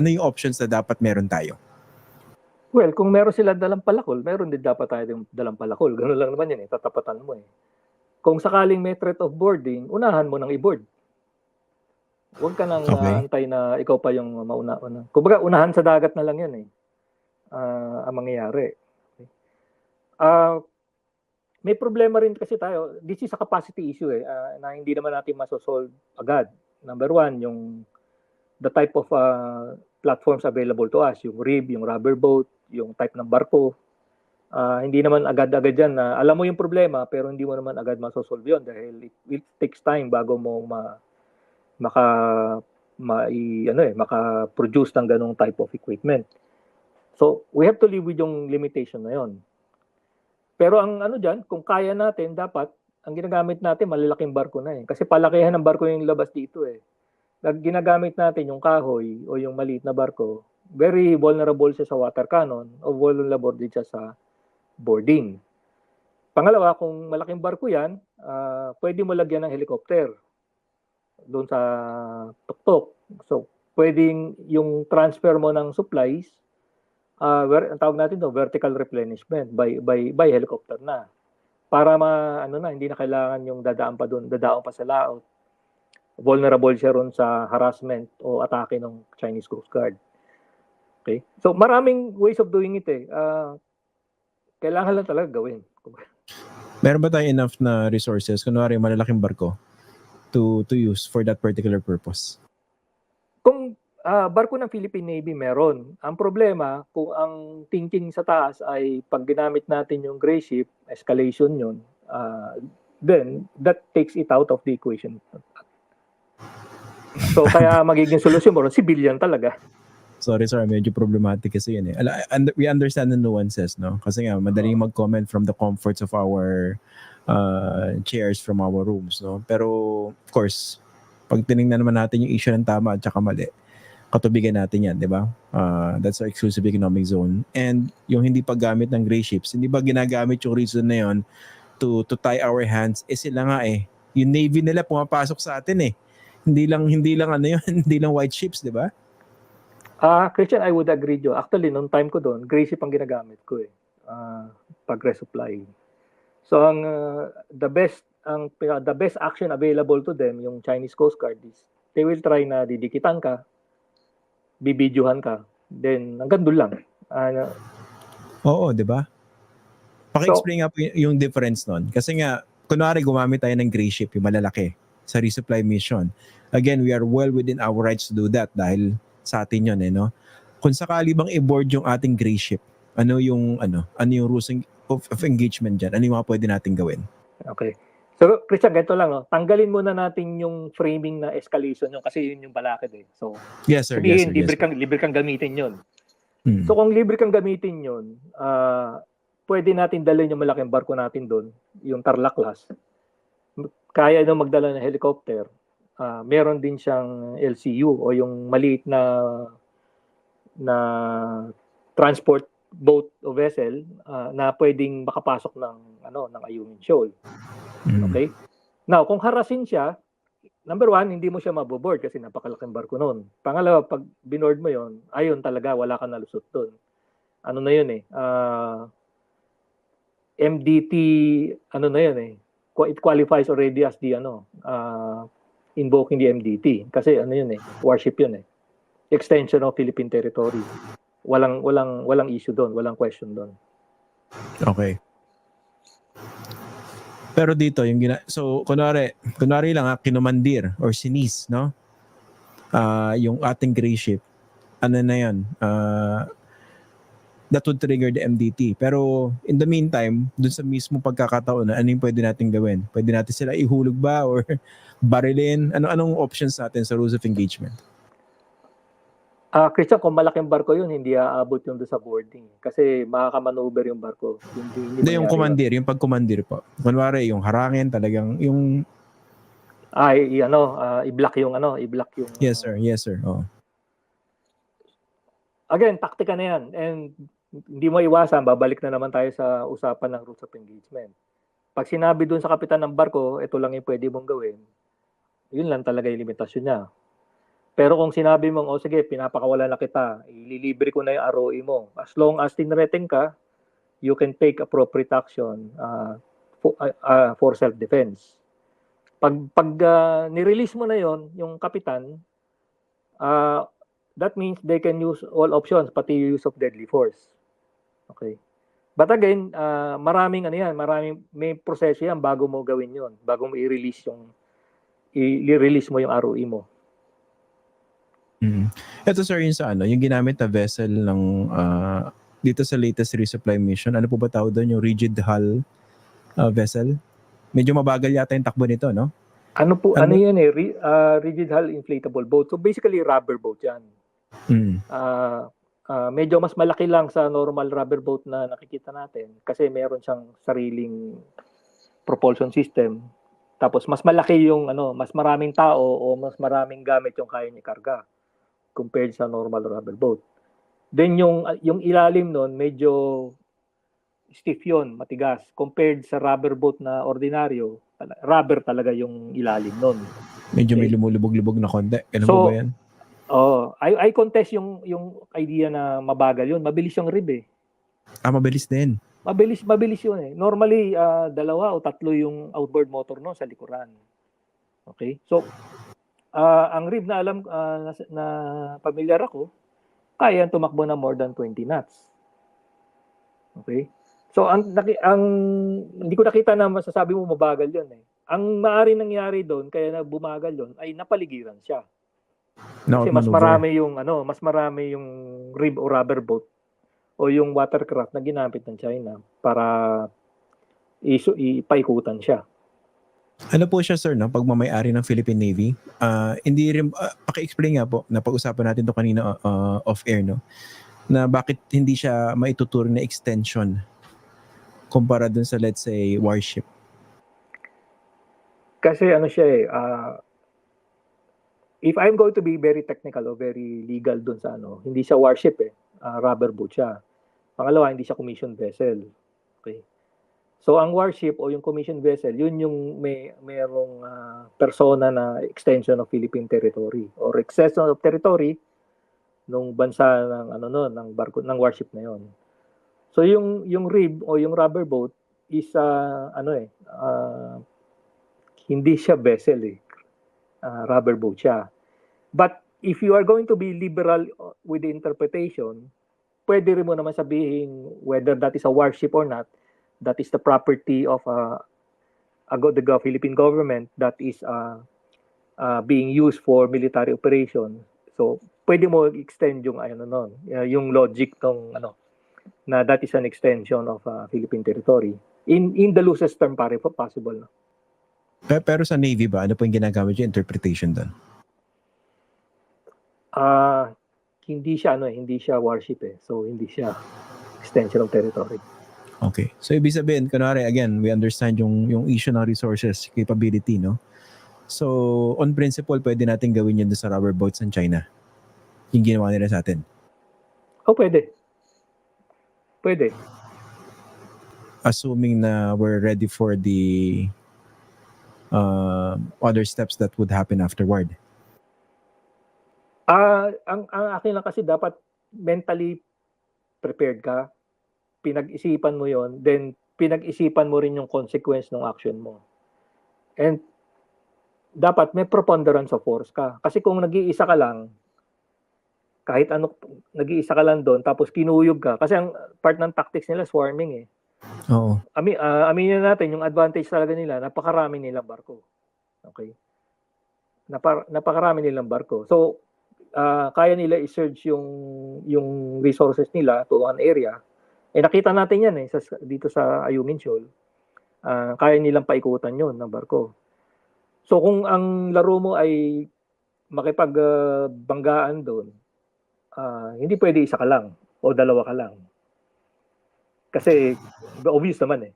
Ano yung options na dapat meron tayo? Well, kung meron sila dalang palakol, meron din dapat tayo yung dalang palakol. Ganun lang naman yan eh, tatapatan mo eh. Kung sakaling may threat of boarding, unahan mo nang i-board. Huwag ka nang Okay. ah, antay na ikaw pa yung mauna. Una. Kumbaga, unahan sa dagat na lang yan eh. Ah, ang mangyayari. Okay. Ah, may problema rin kasi tayo. This is a capacity issue eh, ah, na hindi naman natin masosolve agad. Number one, yung the type of ah, platforms available to us, yung rib, yung rubber boat, yung type ng barko. Ah, hindi naman agad-agad yan na alam mo yung problema pero hindi mo naman agad masosolve yun dahil it, it takes time bago mo ma maka mai ano eh maka-produce ng ganong type of equipment. So, we have to live with yung limitation na yon. Pero ang ano diyan, kung kaya natin dapat ang ginagamit natin malalaking barko na eh. Kasi palakihan ng barko yung labas dito eh. Nag ginagamit natin yung kahoy o yung maliit na barko, very vulnerable siya sa water cannon o vulnerable din siya sa boarding. Pangalawa, kung malaking barko yan, ah, pwede mo lagyan ng helicopter doon sa tuktok. So, pwedeng yung transfer mo ng supplies, ah ver- ang tawag natin to, vertical replenishment by by by helicopter na. Para ma ano na, hindi na kailangan yung dadaan pa doon, dadaan pa sa laot. Vulnerable siya ron sa harassment o atake ng Chinese Coast Guard. Okay? So, maraming ways of doing it eh. Ah, kailangan lang talaga gawin. Meron ba tayo enough na resources, kunwari malalaking barko, to to use for that particular purpose? Kung ah, barko ng Philippine Navy meron, ang problema kung ang thinking sa taas ay pag ginamit natin yung gray ship, escalation yun, ah, then that takes it out of the equation. So kaya magiging solusyon mo civilian talaga. Sorry, sorry, medyo problematic kasi yun eh. And we understand the nuances, no? Kasi nga, madaling mag-comment from the comforts of our uh, chairs from our rooms, no? Pero, of course, pag tinignan naman natin yung issue ng tama at saka mali, katubigan natin yan, di ba? Uh, that's our exclusive economic zone. And yung hindi paggamit ng gray ships, hindi ba ginagamit yung reason na yon to to tie our hands? Eh sila nga eh. Yung navy nila pumapasok sa atin eh. Hindi lang hindi lang ano yun, hindi lang white ships, di ba? Ah, Christian, I would agree jo. Actually, nung time ko doon, gray ship ang ginagamit ko eh. Ah, pag resupply. So ang ah, the best ang pina- the best action available to them yung Chinese Coast Guard is they will try na didikitan ka, bibidyohan ka, then hanggang doon lang. Ah, Oo, di ba? Paki-explain nga po yung difference nun. Kasi nga, kunwari gumamit tayo ng gray ship, yung malalaki, sa resupply mission. Again, we are well within our rights to do that dahil sa atin yun, eh, no? Kung sakali bang i-board yung ating gray ship, ano yung, ano, ano yung rules of, of engagement dyan? Ano yung mga pwede natin gawin? Okay. So, Christian, ganito lang, no? tanggalin muna natin yung framing na escalation yun kasi yun yung balakid eh. So, Yes, sir. Yes, sabihin, sir. libre, Yes, sir. kang, libre kang gamitin yun. Mm. So, kung libre kang gamitin yun, ah pwede natin dalhin yung malaking barko natin doon, yung Tarlac class. Kaya nung magdala ng helicopter. Ah, meron din siyang LCU o yung maliit na na transport boat o vessel ah, na pwedeng makapasok ng ano ng Ayungin Shoal. Mm. Okay? Now, kung harasin siya, number one, hindi mo siya maboboard kasi napakalaking barko noon. Pangalawa, pag binoard mo yon, ayun talaga, wala ka nalusot doon. Ano na yun eh, ah, MDT, ano na yun eh, it qualifies already as the ano, ah, invoking the MDT. Kasi ano yun eh, warship yun eh. Extension of Philippine territory. Walang walang walang issue doon, walang question doon. Okay. Pero dito, yung gina... So, kunwari, kunwari lang ha, kinumandir or sinis, no? Ah, yung ating gray ship, ano na yan? Ah, that would trigger the MDT. Pero, in the meantime, dun sa mismo pagkakataon na ano yung pwede natin gawin? Pwede natin sila ihulog ba or barilin? Ano anong options natin sa rules of engagement? Ah, Christian, kung malaking barko yun, hindi aabot yung doon sa boarding. Kasi makakamaneuver yung barko. Hindi, hindi, Hindi, yung mangyari commandeer, yung pagkommandir po. Kunwari, yung harangin, talagang, yung... yun. Ay, i- ano, ah, i-block yung ano, i-block yung... Yes, sir. Yes, sir. Oh. Again, taktika na yan. And hindi mo iwasan, babalik na naman tayo sa usapan ng rules of engagement. Pag sinabi doon sa kapitan ng barko, ito lang yung pwede mong gawin, yun lang talaga yung limitasyon niya. Pero kung sinabi mong, oh sige, pinapakawala na kita, ililibre ko na yung ROE mo. As long as tinrating ka, you can take appropriate action uh, for, uh, uh, for self-defense. Pag, pag uh, nirelease mo na yon yung kapitan, uh, that means they can use all options, pati use of deadly force. Okay. But again, uh, maraming ano yan, maraming may proseso yan bago mo gawin yon, bago mo i-release yung i-release mo yung ROE mo. Mm. Ito sir, yung sa ano, yung ginamit na vessel ng ah, dito sa latest resupply mission, ano po ba tawag doon? Yung rigid hull ah, vessel? Medyo mabagal yata yung takbo nito, no? Ano po, Ano? ano, yan eh, ri- ah, rigid hull inflatable boat. So basically rubber boat yan. Mm. Ah, ah, medyo mas malaki lang sa normal rubber boat na nakikita natin kasi meron siyang sariling propulsion system. Tapos mas malaki yung ano, mas maraming tao o mas maraming gamit yung kaya niya karga compared sa normal rubber boat. Then yung yung ilalim nun medyo stiff yun, matigas compared sa rubber boat na ordinaryo. Rubber talaga yung ilalim nun. Medyo may Okay. lumulubog-lubog na konti. Ganun So, ba yan? Oh, I I contest yung yung idea na mabagal yun. Mabilis yung rib eh. Ah, mabilis din. Mabilis mabilis yun eh. Normally ah, dalawa o tatlo yung outboard motor no sa likuran. Okay? So ah, ang rib na alam ah, na, na familiar ako, kaya tumakbo na more than 20 knots. Okay? So ang, naki, ang hindi ko nakita na masasabi mo mabagal 'yun eh. Ang maari nangyari doon kaya na bumagal 'yun ay napaligiran siya. Na Kasi mas marami yung ano, mas marami yung rib o rubber boat o yung watercraft na ginamit ng China para isu ipaikutan siya. Ano po siya sir, no? Pagmamayari ng Philippine Navy. Ah, hindi rin, ah, paki-explain nga po, napag-usapan natin to kanina ah, off-air, no? Na bakit hindi siya maituturing na extension kumpara dun sa, let's say, warship. Kasi ano siya eh, ah, if I'm going to be very technical o very legal dun sa ano, hindi siya warship eh, ah, rubber boat siya. Pangalawa, hindi siya commissioned vessel. Okay. So ang warship o yung commissioned vessel, yun yung may merong ah, persona na extension of Philippine territory or extension of territory nung bansa ng ano no, ng barko ng warship na yon. So yung yung rib o yung rubber boat is ah, ano eh ah, hindi siya vessel eh. Ah, rubber boat siya. But if you are going to be liberal uh, with the interpretation, pwede rin mo naman sabihin whether that is a warship or not, that is the property of uh, a go- the Philippine government that is uh, uh, being used for military operation. So, pwede mo extend yung ano uh, yung logic ng ano na that is an extension of uh, Philippine territory. In in the loosest term pare po possible. No? Pe- Pero sa Navy ba, ano po yung ginagamit yung interpretation doon? Ah, hindi siya ano eh, hindi siya warship eh. So hindi siya extension of territory. Okay. So, ibig sabihin, kunwari, again, we understand yung, yung issue ng resources, capability, no? So, on principle, pwede natin gawin yun sa rubber boats ng China. Yung ginawa nila sa atin. Oh, pwede. Pwede. Assuming na we're ready for the uh, other steps that would happen afterward. Ah, ang ang akin lang kasi dapat mentally prepared ka. Pinag-isipan mo 'yon, then pinag-isipan mo rin yung consequence ng action mo. And dapat may preponderance of force ka. Kasi kung nag-iisa ka lang, kahit ano, nag-iisa ka lang doon, tapos kinuyog ka. Kasi ang part ng tactics nila, swarming eh. Oo. Ami, ah, aminin natin, yung advantage talaga nila, napakarami nilang barko. Okay? Napar, napakarami nilang barko. So, ah, kaya nila i-surge yung, yung resources nila to one area. Eh, nakita natin yan eh, sa, dito sa Ayungin Shoal. Ah, kaya nilang paikutan yon ng barko. So, kung ang laro mo ay makipagbanggaan doon, ah, hindi pwede isa ka lang o dalawa ka lang. Kasi obvious naman eh.